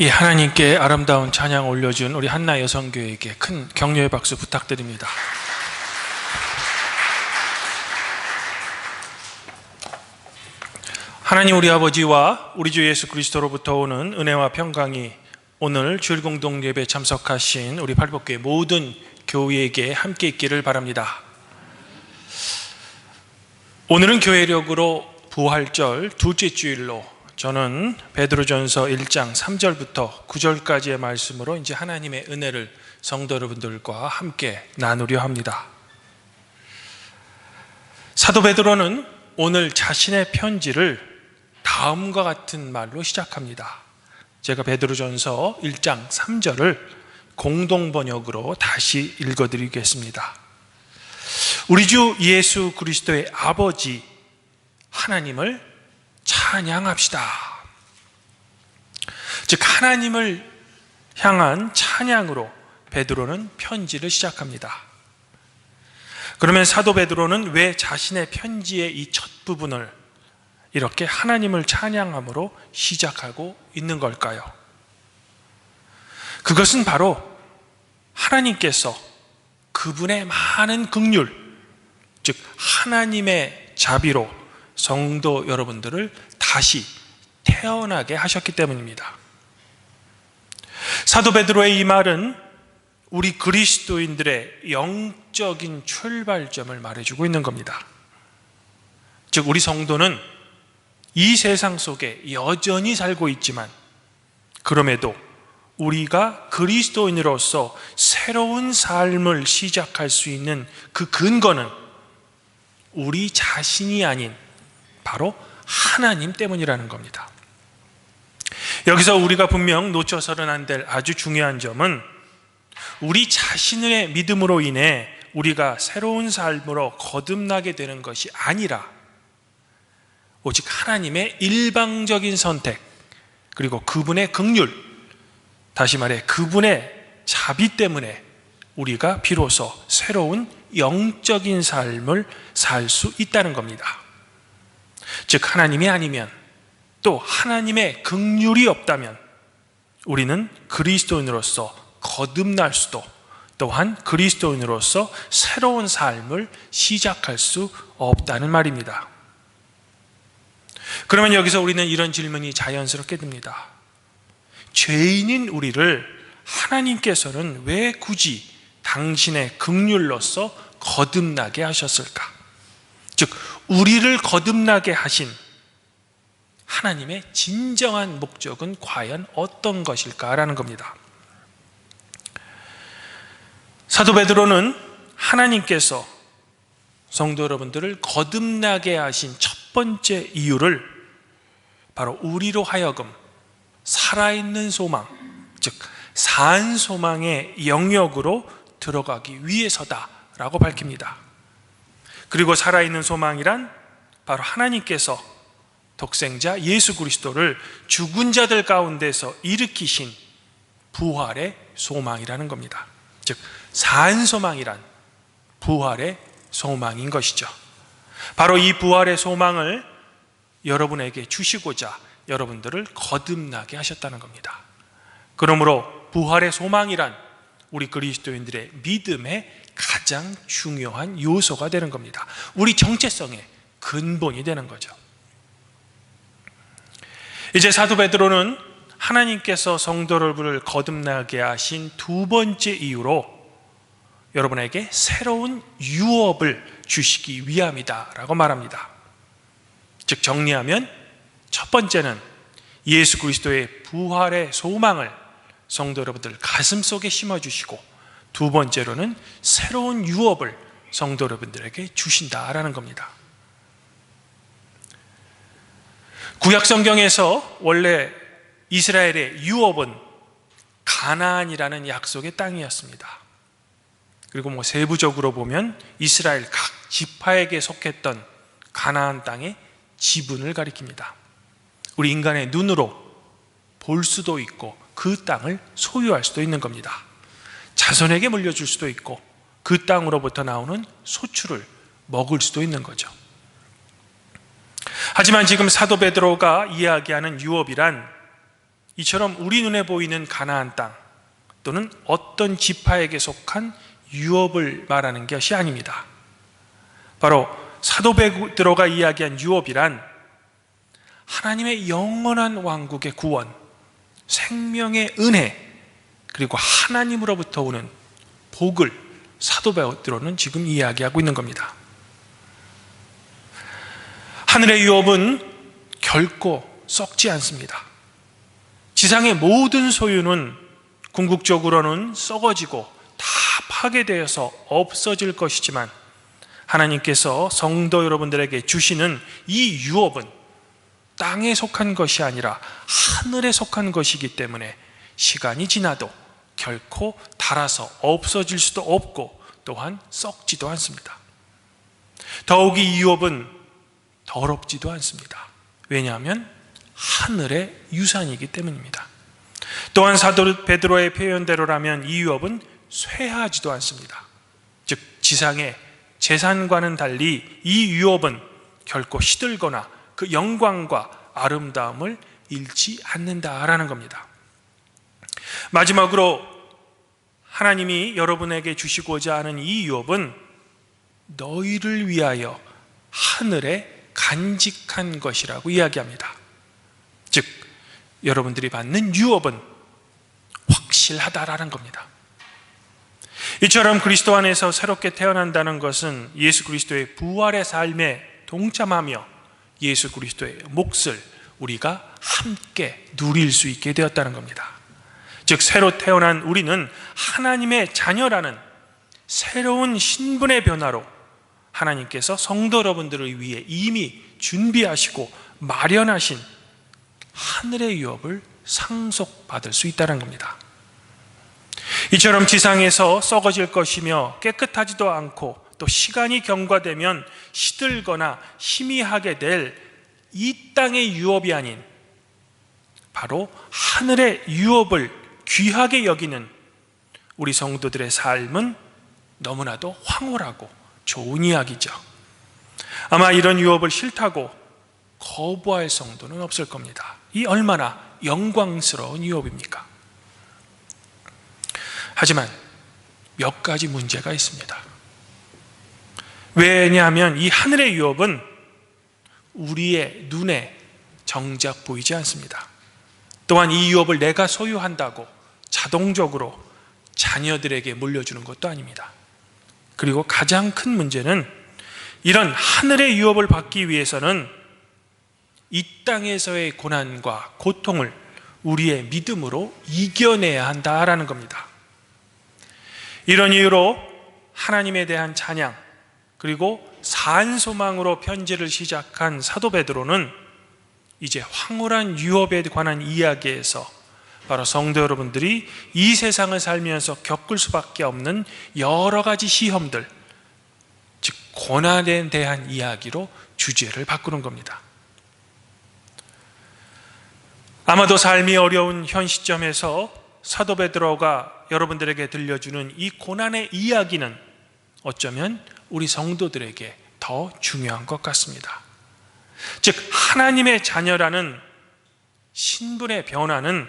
이 하나님께 아름다운 찬양 올려준 우리 한나 여성교회에게 큰 격려의 박수 부탁드립니다. 하나님 우리 아버지와 우리 주 예수 그리스도로부터 오는 은혜와 평강이 오늘 주일 공동 예배 참석하신 우리 팔복교회 모든 교회에게 함께 있기를 바랍니다. 오늘은 교회력으로 부활절 둘째 주일로 저는 베드로전서 1장 3절부터 9절까지의 말씀으로 이제 하나님의 은혜를 성도 여러분들과 함께 나누려 합니다. 사도 베드로는 오늘 자신의 편지를 다음과 같은 말로 시작합니다. 제가 베드로전서 1장 3절을 공동 번역으로 다시 읽어 드리겠습니다. 우리 주 예수 그리스도의 아버지 하나님을 찬양합시다. 즉 하나님을 향한 찬양으로 베드로는 편지를 시작합니다. 그러면 사도 베드로는 왜 자신의 편지의 이 첫 부분을 이렇게 하나님을 찬양함으로 시작하고 있는 걸까요? 그것은 바로 하나님께서 그분의 많은 긍휼, 즉 하나님의 자비로 성도 여러분들을 다시 태어나게 하셨기 때문입니다. 사도 베드로의 이 말은 우리 그리스도인들의 영적인 출발점을 말해주고 있는 겁니다. 즉, 우리 성도는 이 세상 속에 여전히 살고 있지만, 그럼에도 우리가 그리스도인으로서 새로운 삶을 시작할 수 있는 그 근거는 우리 자신이 아닌 바로 하나님 때문이라는 겁니다. 여기서 우리가 분명 놓쳐서는 안 될 아주 중요한 점은 우리 자신의 믿음으로 인해 우리가 새로운 삶으로 거듭나게 되는 것이 아니라 오직 하나님의 일방적인 선택 그리고 그분의 긍휼 다시 말해 그분의 자비 때문에 우리가 비로소 새로운 영적인 삶을 살 수 있다는 겁니다. 즉 하나님이 아니면 또 하나님의 긍휼이 없다면 우리는 그리스도인으로서 거듭날 수도 또한 그리스도인으로서 새로운 삶을 시작할 수 없다는 말입니다. 그러면 여기서 우리는 이런 질문이 자연스럽게 듭니다. 죄인인 우리를 하나님께서는 왜 굳이 당신의 긍휼로서 거듭나게 하셨을까? 즉 우리를 거듭나게 하신 하나님의 진정한 목적은 과연 어떤 것일까라는 겁니다. 사도 베드로는 하나님께서 성도 여러분들을 거듭나게 하신 첫 번째 이유를 바로 우리로 하여금 살아있는 소망, 즉, 산 소망의 영역으로 들어가기 위해서다라고 밝힙니다. 그리고 살아있는 소망이란 바로 하나님께서 독생자 예수 그리스도를 죽은 자들 가운데서 일으키신 부활의 소망이라는 겁니다. 즉, 산 소망이란 부활의 소망인 것이죠. 바로 이 부활의 소망을 여러분에게 주시고자 여러분들을 거듭나게 하셨다는 겁니다. 그러므로 부활의 소망이란 우리 그리스도인들의 믿음의 가장 중요한 요소가 되는 겁니다. 우리 정체성의 근본이 되는 거죠. 이제 사도 베드로는 하나님께서 성도를 거듭나게 하신 두 번째 이유로 여러분에게 새로운 유업을 주시기 위함이다라고 말합니다. 즉 정리하면 첫 번째는 예수 그리스도의 부활의 소망을 성도 여러분들 가슴 속에 심어 주시고 두 번째로는 새로운 유업을 성도 여러분들에게 주신다라는 겁니다. 구약 성경에서 원래 이스라엘의 유업은 가나안이라는 약속의 땅이었습니다. 그리고 뭐 세부적으로 보면 이스라엘 각 지파에게 속했던 가나안 땅의 지분을 가리킵니다. 우리 인간의 눈으로 볼 수도 있고 그 땅을 소유할 수도 있는 겁니다. 자손에게 물려줄 수도 있고 그 땅으로부터 나오는 소출을 먹을 수도 있는 거죠. 하지만 지금 사도 베드로가 이야기하는 유업이란 이처럼 우리 눈에 보이는 가나안 땅 또는 어떤 지파에게 속한 유업을 말하는 것이 아닙니다. 바로 사도 베드로가 이야기한 유업이란 하나님의 영원한 왕국의 구원, 생명의 은혜, 그리고 하나님으로부터 오는 복을 사도 베드로는 지금 이야기하고 있는 겁니다. 하늘의 유업은 결코 썩지 않습니다. 지상의 모든 소유는 궁극적으로는 썩어지고 다 파괴되어서 없어질 것이지만 하나님께서 성도 여러분들에게 주시는 이 유업은 땅에 속한 것이 아니라 하늘에 속한 것이기 때문에 시간이 지나도 결코 닳아서 없어질 수도 없고 또한 썩지도 않습니다. 더욱이 이 유업은 더럽지도 않습니다. 왜냐하면 하늘의 유산이기 때문입니다. 또한 사도 베드로의 표현대로라면 이 유업은 쇠하지도 않습니다. 즉 지상의 재산과는 달리 이 유업은 결코 시들거나 그 영광과 아름다움을 잃지 않는다라는 겁니다. 마지막으로 하나님이 여러분에게 주시고자 하는 이 유업은 너희를 위하여 하늘에 간직한 것이라고 이야기합니다. 즉, 여러분들이 받는 유업은 확실하다라는 겁니다. 이처럼 그리스도 안에서 새롭게 태어난다는 것은 예수 그리스도의 부활의 삶에 동참하며 예수 그리스도의 몫을 우리가 함께 누릴 수 있게 되었다는 겁니다. 즉, 새로 태어난 우리는 하나님의 자녀라는 새로운 신분의 변화로 하나님께서 성도 여러분들을 위해 이미 준비하시고 마련하신 하늘의 유업을 상속받을 수 있다는 겁니다. 이처럼 지상에서 썩어질 것이며 깨끗하지도 않고 또 시간이 경과되면 시들거나 희미하게 될 이 땅의 유업이 아닌 바로 하늘의 유업을 귀하게 여기는 우리 성도들의 삶은 너무나도 황홀하고 좋은 이야기죠. 아마 이런 유업을 싫다고 거부할 성도는 없을 겁니다. 이 얼마나 영광스러운 유업입니까? 하지만 몇 가지 문제가 있습니다. 왜냐하면 이 하늘의 유업은 우리의 눈에 정작 보이지 않습니다. 또한 이 유업을 내가 소유한다고 자동적으로 자녀들에게 물려주는 것도 아닙니다. 그리고 가장 큰 문제는 이런 하늘의 유업을 받기 위해서는 이 땅에서의 고난과 고통을 우리의 믿음으로 이겨내야 한다라는 겁니다. 이런 이유로 하나님에 대한 찬양 그리고 산소망으로 편지를 시작한 사도 베드로는 이제 황홀한 유업에 관한 이야기에서 바로 성도 여러분들이 이 세상을 살면서 겪을 수밖에 없는 여러 가지 시험들, 즉 고난에 대한 이야기로 주제를 바꾸는 겁니다. 아마도 삶이 어려운 현 시점에서 사도 베드로가 여러분들에게 들려주는 이 고난의 이야기는 어쩌면 우리 성도들에게 더 중요한 것 같습니다. 즉 하나님의 자녀라는 신분의 변화는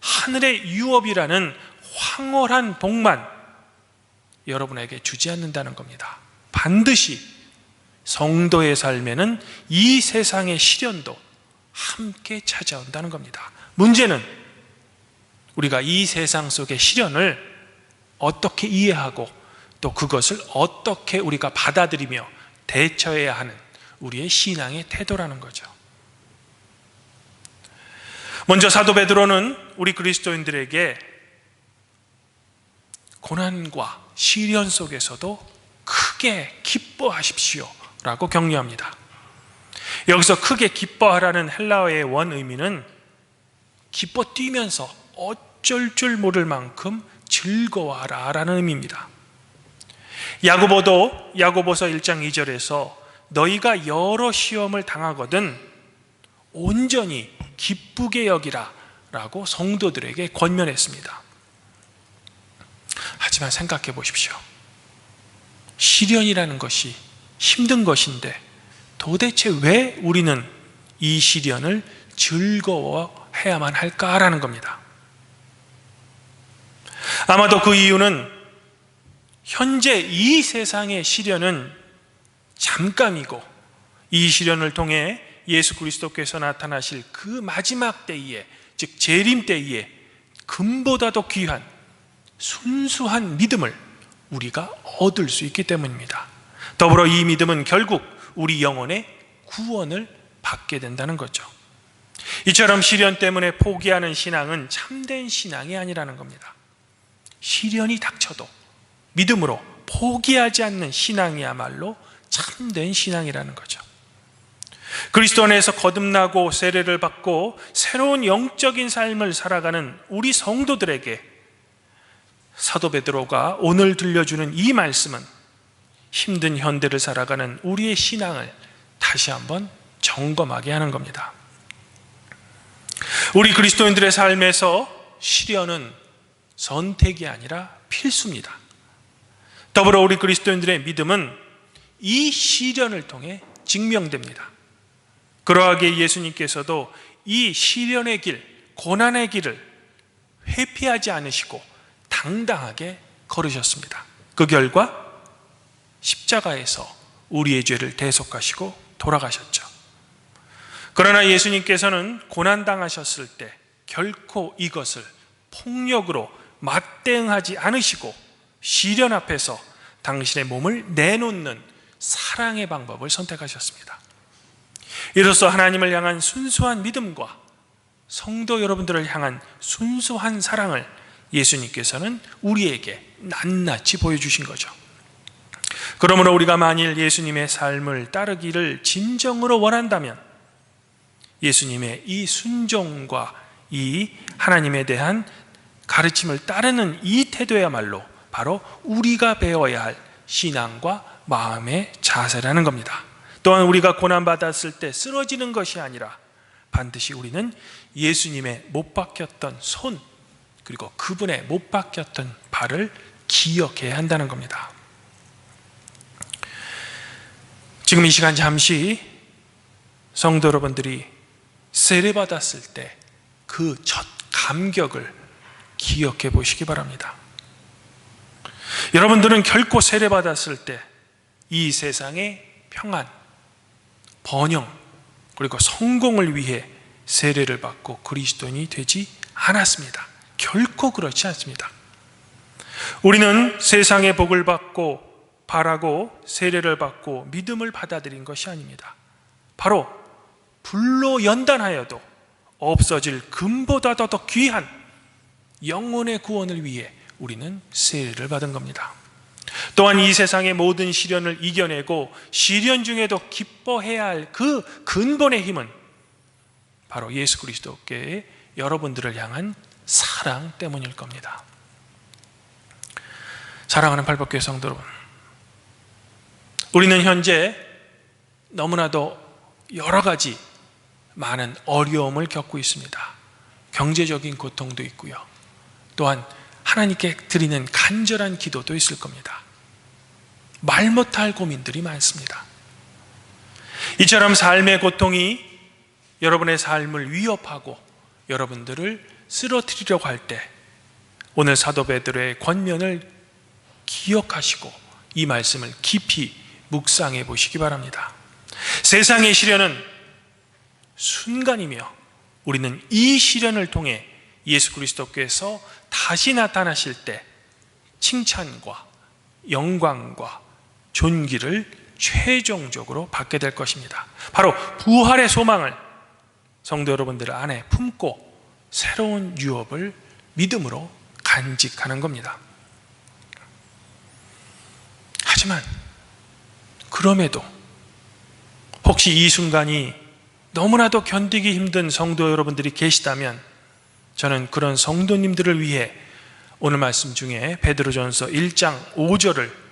하늘의 유업이라는 황홀한 복만 여러분에게 주지 않는다는 겁니다. 반드시 성도의 삶에는 이 세상의 시련도 함께 찾아온다는 겁니다. 문제는 우리가 이 세상 속의 시련을 어떻게 이해하고 또 그것을 어떻게 우리가 받아들이며 대처해야 하는 우리의 신앙의 태도라는 거죠. 먼저 사도 베드로는 우리 그리스도인들에게 고난과 시련 속에서도 크게 기뻐하십시오. 라고 격려합니다. 여기서 크게 기뻐하라는 헬라어의 원 의미는 기뻐 뛰면서 어쩔 줄 모를 만큼 즐거워하라 라는 의미입니다. 야고보도 야고보서 1장 2절에서 너희가 여러 시험을 당하거든 온전히 기쁘게 여기라 라고 성도들에게 권면했습니다. 하지만 생각해 보십시오. 시련이라는 것이 힘든 것인데 도대체 왜 우리는 이 시련을 즐거워해야 해야만 할까라는 겁니다. 아마도 그 이유는 현재 이 세상의 시련은 잠깐이고 이 시련을 통해 예수 그리스도께서 나타나실 그 마지막 때에 즉 재림 때에 금보다도 귀한 순수한 믿음을 우리가 얻을 수 있기 때문입니다. 더불어 이 믿음은 결국 우리 영혼의 구원을 받게 된다는 거죠. 이처럼 시련 때문에 포기하는 신앙은 참된 신앙이 아니라는 겁니다. 시련이 닥쳐도 믿음으로 포기하지 않는 신앙이야말로 참된 신앙이라는 거죠. 그리스도 안에서 거듭나고 세례를 받고 새로운 영적인 삶을 살아가는 우리 성도들에게 사도 베드로가 오늘 들려주는 이 말씀은 힘든 현대를 살아가는 우리의 신앙을 다시 한번 점검하게 하는 겁니다. 우리 그리스도인들의 삶에서 시련은 선택이 아니라 필수입니다. 더불어 우리 그리스도인들의 믿음은 이 시련을 통해 증명됩니다. 그러하게 예수님께서도 이 시련의 길, 고난의 길을 회피하지 않으시고 당당하게 걸으셨습니다. 그 결과 십자가에서 우리의 죄를 대속하시고 돌아가셨죠. 그러나 예수님께서는 고난당하셨을 때 결코 이것을 폭력으로 맞대응하지 않으시고 시련 앞에서 당신의 몸을 내놓는 사랑의 방법을 선택하셨습니다. 이로써 하나님을 향한 순수한 믿음과 성도 여러분들을 향한 순수한 사랑을 예수님께서는 우리에게 낱낱이 보여주신 거죠. 그러므로 우리가 만일 예수님의 삶을 따르기를 진정으로 원한다면 예수님의 이 순종과 이 하나님에 대한 가르침을 따르는 이 태도야말로 바로 우리가 배워야 할 신앙과 마음의 자세라는 겁니다. 또한 우리가 고난받았을 때 쓰러지는 것이 아니라 반드시 우리는 예수님의 못 박혔던 손 그리고 그분의 못 박혔던 발을 기억해야 한다는 겁니다. 지금 이 시간 잠시 성도 여러분들이 세례 받았을 때 그 첫 감격을 기억해 보시기 바랍니다. 여러분들은 결코 세례 받았을 때 이 세상의 평안, 번영, 그리고 성공을 위해 세례를 받고 그리스도인이 되지 않았습니다. 결코 그렇지 않습니다. 우리는 세상의 복을 받고 바라고 세례를 받고 믿음을 받아들인 것이 아닙니다. 바로 불로 연단하여도 없어질 금보다도 더 귀한 영혼의 구원을 위해 우리는 세례를 받은 겁니다. 또한 이 세상의 모든 시련을 이겨내고 시련 중에도 기뻐해야 할 그 근본의 힘은 바로 예수 그리스도께 여러분들을 향한 사랑 때문일 겁니다. 사랑하는 팔복교회 성도 여러분, 우리는 현재 너무나도 여러 가지 많은 어려움을 겪고 있습니다. 경제적인 고통도 있고요. 또한 하나님께 드리는 간절한 기도도 있을 겁니다. 말 못할 고민들이 많습니다. 이처럼 삶의 고통이 여러분의 삶을 위협하고 여러분들을 쓰러뜨리려고 할 때 오늘 사도 베드로의 권면을 기억하시고 이 말씀을 깊이 묵상해 보시기 바랍니다. 세상의 시련은 순간이며 우리는 이 시련을 통해 예수 그리스도께서 다시 나타나실 때 칭찬과 영광과 존귀를 최종적으로 받게 될 것입니다. 바로 부활의 소망을 성도 여러분들 안에 품고 새로운 유업을 믿음으로 간직하는 겁니다. 하지만 그럼에도 혹시 이 순간이 너무나도 견디기 힘든 성도 여러분들이 계시다면 저는 그런 성도님들을 위해 오늘 말씀 중에 베드로전서 1장 5절을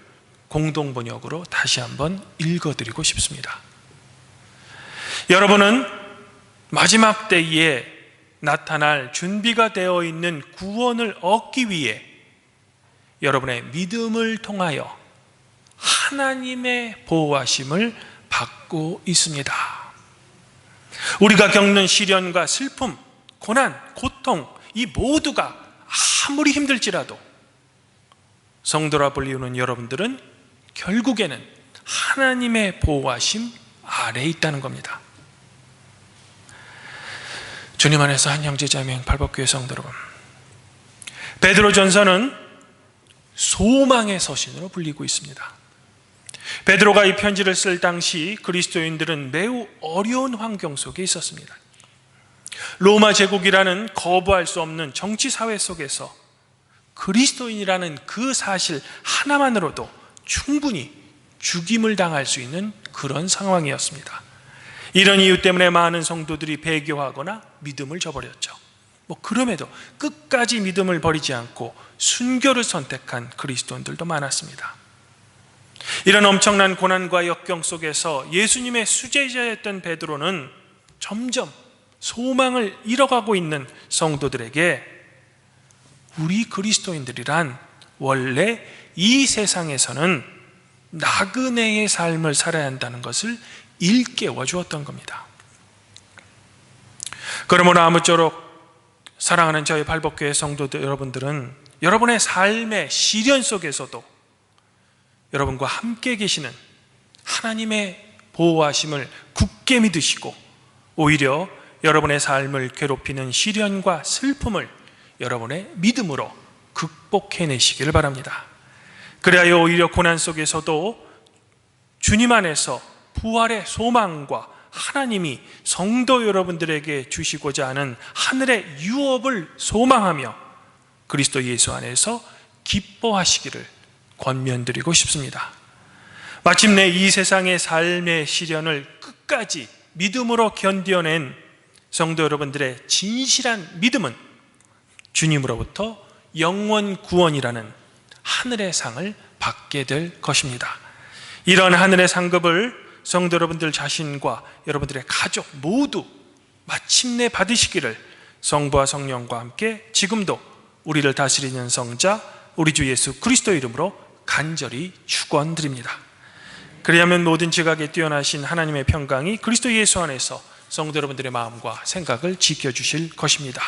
공동 번역으로 다시 한번 읽어 드리고 싶습니다. 여러분은 마지막 때에 나타날 준비가 되어 있는 구원을 얻기 위해 여러분의 믿음을 통하여 하나님의 보호하심을 받고 있습니다. 우리가 겪는 시련과 슬픔, 고난, 고통 이 모두가 아무리 힘들지라도 성도라 불리우는 여러분들은 결국에는 하나님의 보호하심 아래에 있다는 겁니다. 주님 안에서 한 형제 자매 발법교회 성도 여러분 베드로 전서는 소망의 서신으로 불리고 있습니다. 베드로가 이 편지를 쓸 당시 그리스도인들은 매우 어려운 환경 속에 있었습니다. 로마 제국이라는 거부할 수 없는 정치 사회 속에서 그리스도인이라는 그 사실 하나만으로도 충분히 죽임을 당할 수 있는 그런 상황이었습니다. 이런 이유 때문에 많은 성도들이 배교하거나 믿음을 저버렸죠. 뭐 그럼에도 끝까지 믿음을 버리지 않고 순교를 선택한 그리스도인들도 많았습니다. 이런 엄청난 고난과 역경 속에서 예수님의 수제자였던 베드로는 점점 소망을 잃어가고 있는 성도들에게 우리 그리스도인들이란 원래 이 세상에서는 나그네의 삶을 살아야 한다는 것을 일깨워 주었던 겁니다. 그러므로 아무쪼록 사랑하는 저희 발복교회 성도들 여러분들은 여러분의 삶의 시련 속에서도 여러분과 함께 계시는 하나님의 보호하심을 굳게 믿으시고 오히려 여러분의 삶을 괴롭히는 시련과 슬픔을 여러분의 믿음으로 극복해내시기를 바랍니다. 그래야 오히려 고난 속에서도 주님 안에서 부활의 소망과 하나님이 성도 여러분들에게 주시고자 하는 하늘의 유업을 소망하며 그리스도 예수 안에서 기뻐하시기를 권면드리고 싶습니다. 마침내 이 세상의 삶의 시련을 끝까지 믿음으로 견뎌낸 성도 여러분들의 진실한 믿음은 주님으로부터 영원 구원이라는 하늘의 상을 받게 될 것입니다. 이런 하늘의 상급을 성도 여러분들 자신과 여러분들의 가족 모두 마침내 받으시기를 성부와 성령과 함께 지금도 우리를 다스리는 성자 우리 주 예수 그리스도 이름으로 간절히 축원드립니다. 그리하면 모든 지각에 뛰어나신 하나님의 평강이 그리스도 예수 안에서 성도 여러분들의 마음과 생각을 지켜 주실 것입니다.